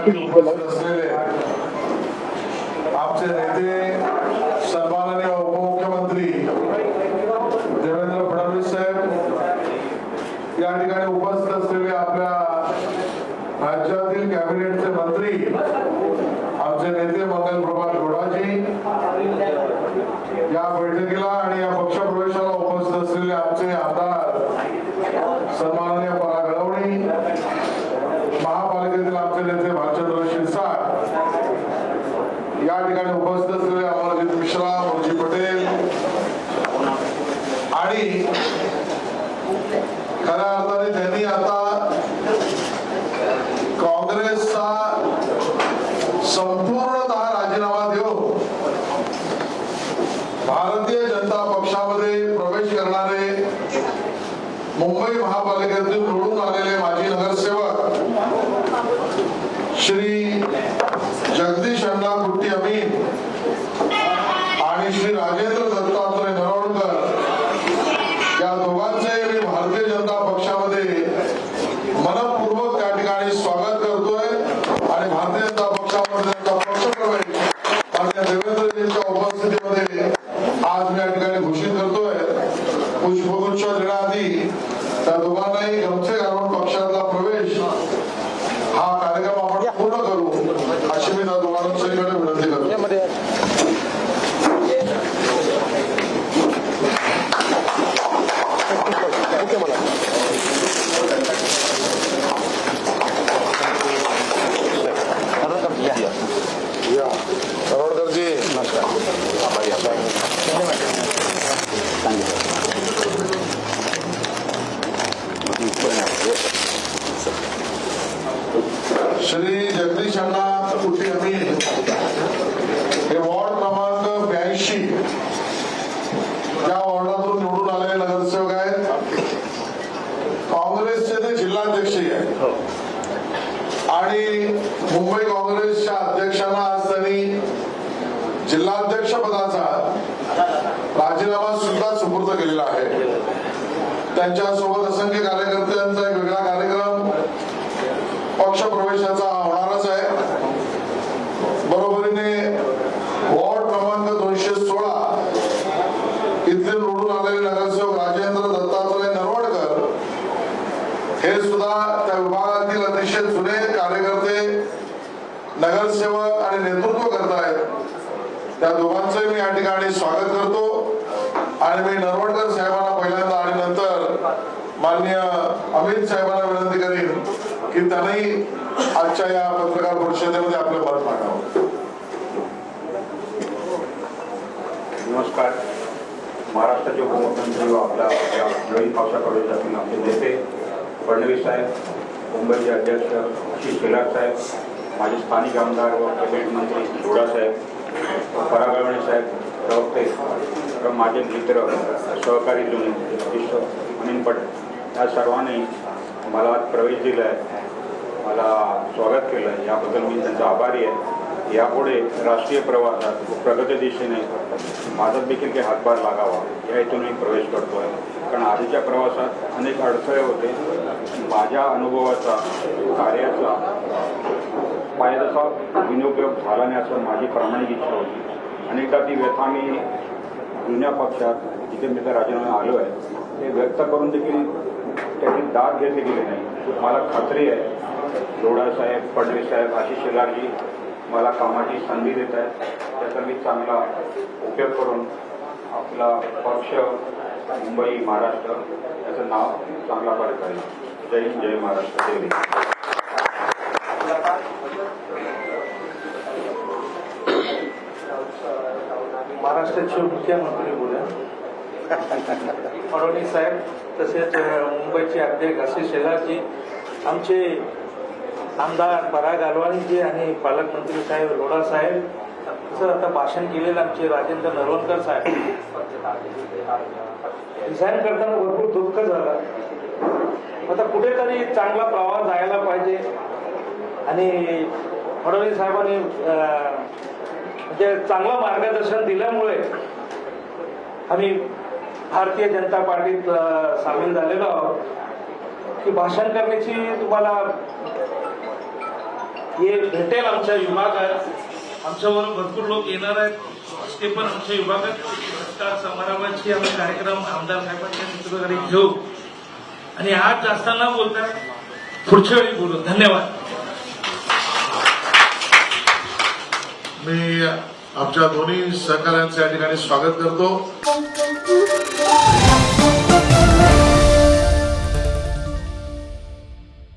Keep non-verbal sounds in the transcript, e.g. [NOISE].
यासाठी उपस्थित असलेले आमचे नेते सन्माननीय उपमुख्यमंत्री देवेंद्र फडणवीस साहेब या ठिकाणी उपस्थित असलेले आपल्या राज्यातील कॅबिनेटचे मंत्री आमचे नेते मंगल प्रभात लोढाजी या बैठकीला आणि या पक्षप्रवेशाला उपस्थित असलेल्या आमचे आमदार सन्माननीय पराग गळवणी महापालिकेतील आमचे नेते भालचंद्र शिरसाट या ठिकाणी उपस्थित असलेले अमरजित मिश्रा मुरजी पटेल आणि खऱ्या अर्थाने त्यांनी आता काँग्रेसचा संपूर्णत राजीनामा देऊन भारतीय जनता पक्षामध्ये प्रवेश करणारे मुंबई महापालिकेतून निवडून आलेले माजी नगरसेवक श्री जगदीश अण्णा कुट्टी अमीन आणि श्री राजेंद्र दत्तात्रय नरवणकर या दोघांचे मी भारतीय जनता पक्षामध्ये मनपूर्वक त्या ठिकाणी स्वागत करतोय आणि भारतीय जनता पक्षामध्ये त्यांचा पक्षप्रवेश माननीय देवेंद्रजींच्या उपस्थितीमध्ये आज मी या ठिकाणी घोषित करतोय. पुष्पगुच्छ देण्याआधी കോൺഗ്രസിനെ വിടേണ്ടി വരും हो. आणि मुंबई काँग्रेसच्या अध्यक्षांना आज त्यांनी जिल्हाध्यक्ष पदाचा राजीनामा सुद्धा सुपूर्द केलेला आहे. त्यांच्यासोबत असंख्य कार्यकर्त्यांचा एक वेगळा कार्यक्रम पक्ष प्रवेशाचा होणारच आहे बरोबरीने वॉर्ड क्रमांक दोनशे सोळा इथले निवडून आलेले नगरसेवक राजेंद्र दत्तात्रय नरवडकर हे सुद्धा त्या विभागातील अतिशय जुने कार्यकर्ते नगरसेवक आणि नेतृत्व करतायत त्या दोघांचं मी या ठिकाणी स्वागत करतो आणि मी नरवडकर साहेबांना पहिल्यांदा आणि नंतर माननीय अमित साहेबांना विनंती करीन की त्यांनी आजच्या या पत्रकार परिषदेमध्ये आपलं मत मांडावं नमस्कार महाराष्ट्राचे उपमुख्यमंत्री आपल्या पावसाकडे आपले नेते फडणवीस साहेब मुंबईचे अध्यक्ष श्री शेलार साहेब माझे स्थानिक आमदार व कॅबिनेट मंत्री जोडा साहेब परागवणे साहेब प्रवक्ते व माझे मित्र सहकारी जुने विश्व अनिल पट या सर्वांनी मला प्रवेश दिला आहे. मला स्वागत केलं आहे. याबद्दल मी त्यांचा आभारी आहे. यापुढे राष्ट्रीय प्रवासात प्रगती दिशेने माझा देखील काही हातभार लागावा या हेतून मी प्रवेश करतो आहे कारण आधीच्या प्रवासात अनेक अडथळे होते. माझ्या अनुभवाचा कार्याचा फायद्याचा विनियोग झाला नाही असं माझी प्रामाणिक इच्छा होती. अनेकदा ती व्यथा मी जुन्या पक्षात जिथे मी त्या राजीनामा आलो आहे ते व्यक्त करून देखील त्याची दाद घेतली गेली नाही. मला खात्री आहे लोढासाहेब फडणवीस साहेब आशिष शेलारजी मला कामाची संधी देत आहेत. त्याचा मी चांगला उपयोग करून आपला पक्ष मुंबई महाराष्ट्र याचं नाव चांगला करत आहे जय हिंद जय महाराष्ट्र जय महाराष्ट्राचे मुख्यमंत्री बोला फडणवीस साहेब तसेच मुंबईचे अध्यक्ष आशिष शेलारजी आमचे आमदार पराग अलवाणीजी आणि पालकमंत्री साहेब लोढा साहेब तसं आता भाषण केलेलं आमचे राजेंद्र नरवणकर साहेब. [COUGHS] डिझाईन करताना भरपूर दुःख झालं. आता कुठेतरी चांगला प्रवास जायला पाहिजे. आणि फडणवीस साहेबांनी म्हणजे चांगलं मार्गदर्शन दिल्यामुळे आम्ही भारतीय जनता पार्टीत सामील झालेलो आहोत. की भाषण करण्याची तुम्हाला हे भेटेल आमच्या विभागात. आमच्यावर भरपूर लोक येणार आहेत. ते पण आमच्या विभागात. पुरस्कार समारंभाची आम्ही कार्यक्रम आमदार साहेबांच्या नेतृत्वाखाली घेऊ. आणि आज जास्त न बोलता पुढच्या वेळी बोलू. धन्यवाद. मी आमच्या दोन्ही सहकाऱ्यांचं या ठिकाणी स्वागत करतो.